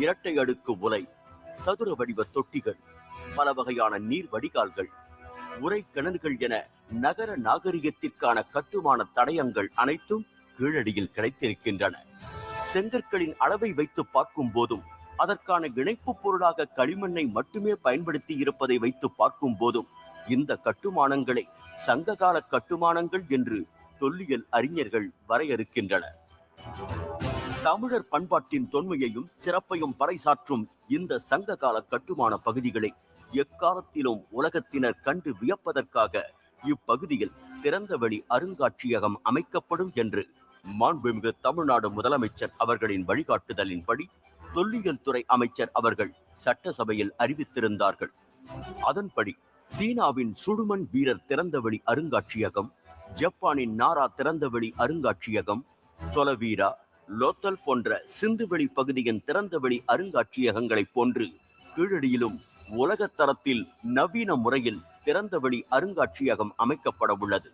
இரட்டை அடுக்கு உலை சதுர வடிவ தொட்டிகள் பல வகையான நீர் வடிகால்கள் உரை கிணறுகள் என நகர நாகரிகத்திற்கான கட்டுமான தடயங்கள் அனைத்தும் கீழடியில் கிடைத்திருக்கின்றன. செங்கற்களின் அளவை வைத்து பார்க்கும் போதும் அதற்கான இணைப்பு பொருளாக களிமண்ணை மட்டுமே பயன்படுத்தி இருப்பதை வைத்து பார்க்கும் போதும் இந்த கட்டுமானங்களை சங்ககால கட்டுமானங்கள் என்று தொல்லியல் அறிஞர்கள் வரையறுக்கின்றனர். தமிழர் பண்பாட்டின் தொன்மையையும் சிறப்பையும் பறைசாற்றும் இந்த சங்க கால கட்டுமான பகுதிகளை எக்காலத்திலும் உலகத்தினர் கண்டு வியப்பதற்காக இப்பகுதியில் திறந்தவெளி அருங்காட்சியகம் அமைக்கப்படும் என்று மாண்புமிகு தமிழ்நாடு முதலமைச்சர் அவர்களின் வழிகாட்டுதலின்படி தொல்லியல் துறை அமைச்சர் அவர்கள் சட்டசபையில் அறிவித்திருந்தார்கள். அதன்படி சீனாவின் சுடுமண் வீரர் திறந்தவெளி அருங்காட்சியகம் ஜப்பானின் நாரா திறந்தவெளி அருங்காட்சியகம் தொலவீரா லோத்தல் போன்ற சிந்துவெளி பகுதியின் திறந்தவெளி அருங்காட்சியகங்களைப் போன்று கீழடியிலும் உலகத்தரத்தில் நவீன முறையில் திறந்தவெளி அருங்காட்சியகம் அமைக்கப்பட உள்ளது.